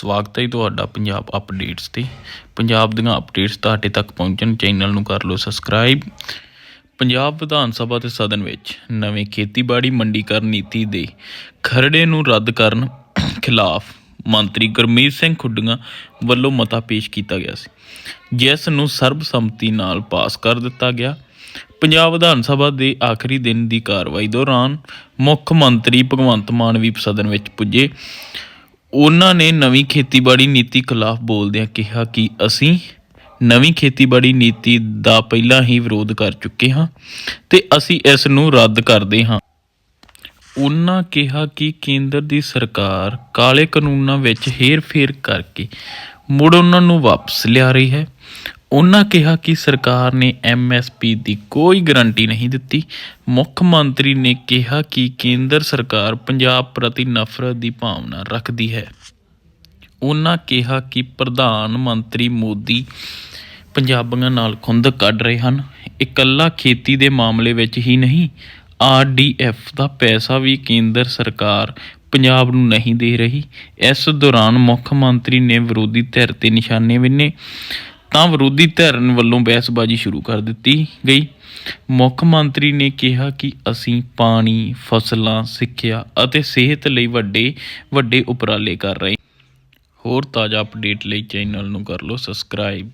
ਸਵਾਗਤ ਹੈ ਜੀ ਤੁਹਾਡਾ ਪੰਜਾਬ ਅਪਡੇਟਸ ਤੇ। ਪੰਜਾਬ ਦੀਆਂ ਅਪਡੇਟਸ ਤੁਹਾਡੇ ਤੱਕ ਪਹੁੰਚਣ ਚੈਨਲ ਨੂੰ ਕਰ ਲਓ ਸਬਸਕ੍ਰਾਈਬ ਪੰਜਾਬ ਵਿਧਾਨ ਸਭਾ ਤੇ ਸਦਨ ਵਿੱਚ ਨਵੇਂ ਖੇਤੀਬਾੜੀ ਮੰਡੀਕਰਨ ਨੀਤੀ ਦੇ ਖਰੜੇ ਨੂੰ ਰੱਦ ਕਰਨ ਖਿਲਾਫ ਮੰਤਰੀ ਗੁਰਮੀਤ ਸਿੰਘ ਖੁੱਡੀਆਂ ਵੱਲੋਂ ਮਤਾ ਪੇਸ਼ ਕੀਤਾ ਗਿਆ ਸੀ। ਜਿਸ ਨੂੰ ਸਰਬਸੰਮਤੀ ਨਾਲ ਪਾਸ ਕਰ ਦਿੱਤਾ ਗਿਆ। ਪੰਜਾਬ ਵਿਧਾਨ ਸਭਾ ਦੇ ਆਖਰੀ ਦਿਨ ਦੀ ਕਾਰਵਾਈ ਦੌਰਾਨ ਮੁੱਖ ਮੰਤਰੀ ਭਗਵੰਤ ਮਾਨ ਵੀ ਸਦਨ ਵਿੱਚ ਪੁੱਜੇ। ਉਹਨਾਂ ਨੇ ਨਵੀਂ ਖੇਤੀਬਾੜੀ ਨੀਤੀ ਖਿਲਾਫ ਬੋਲਦਿਆਂ ਕਿਹਾ ਕਿ ਅਸੀਂ ਨਵੀਂ ਖੇਤੀਬਾੜੀ ਨੀਤੀ ਦਾ ਪਹਿਲਾਂ ਹੀ ਵਿਰੋਧ ਕਰ ਚੁੱਕੇ ਹਾਂ ਤੇ ਅਸੀਂ ਇਸ ਨੂੰ ਰੱਦ ਕਰਦੇ ਹਾਂ। ਉਹਨਾਂ ਕਿਹਾ ਕਿ ਕੇਂਦਰ ਦੀ ਸਰਕਾਰ ਕਾਲੇ ਕਾਨੂੰਨਾਂ ਵਿੱਚ ਹੇਰ-ਫੇਰ ਕਰਕੇ ਮੁੜ ਉਹਨਾਂ ਨੂੰ ਵਾਪਸ ਲਿਆ ਰਹੀ ਹੈ। ਉਹਨਾਂ ਕਿਹਾ ਕਿ ਸਰਕਾਰ ਨੇ ਐਮਐਸਪੀ ਦੀ ਕੋਈ ਗਰੰਟੀ ਨਹੀਂ ਦਿੱਤੀ। ਮੁੱਖ ਮੰਤਰੀ ਨੇ ਕਿਹਾ ਕਿ ਕੇਂਦਰ ਸਰਕਾਰ ਪੰਜਾਬ ਪ੍ਰਤੀ ਨਫ਼ਰਤ ਦੀ ਭਾਵਨਾ ਰੱਖਦੀ ਹੈ। ਉਹਨਾਂ ਕਿਹਾ ਕਿ ਪ੍ਰਧਾਨ ਮੰਤਰੀ ਮੋਦੀ ਪੰਜਾਬੀਆਂ ਨਾਲ ਖੁੰਦ ਕੱਢ ਰਹੇ ਹਨ। ਇਕੱਲਾ ਖੇਤੀ ਦੇ ਮਾਮਲੇ ਵਿੱਚ ਹੀ ਨਹੀਂ ਆਰਡੀਐਫ ਦਾ ਪੈਸਾ ਵੀ ਕੇਂਦਰ ਸਰਕਾਰ ਪੰਜਾਬ ਨੂੰ ਨਹੀਂ ਦੇ ਰਹੀ। ਇਸ ਦੌਰਾਨ ਮੁੱਖ ਮੰਤਰੀ ਨੇ ਵਿਰੋਧੀ ਧਿਰ ਤੇ ਨਿਸ਼ਾਨੇ ਵਿੰਨੇ। ਤਾਂ ਵਿਰੋਧੀ ਧਿਰ ਵੱਲੋਂ ਬਹਿਸਬਾਜ਼ੀ ਸ਼ੁਰੂ ਕਰ ਦਿੱਤੀ ਗਈ। ਮੁੱਖ ਮੰਤਰੀ ਨੇ ਕਿਹਾ ਕਿ ਅਸੀਂ ਪਾਣੀ, ਫਸਲਾਂ, ਸਿੱਖਿਆ ਅਤੇ ਸਿਹਤ ਲਈ ਵੱਡੇ ਵੱਡੇ ਉਪਰਾਲੇ ਕਰ ਰਹੇ ਹੋਰ ਤਾਜ਼ਾ ਅਪਡੇਟ ਲਈ ਚੈਨਲ ਨੂੰ ਕਰ ਲਓ ਸਬਸਕ੍ਰਾਈਬ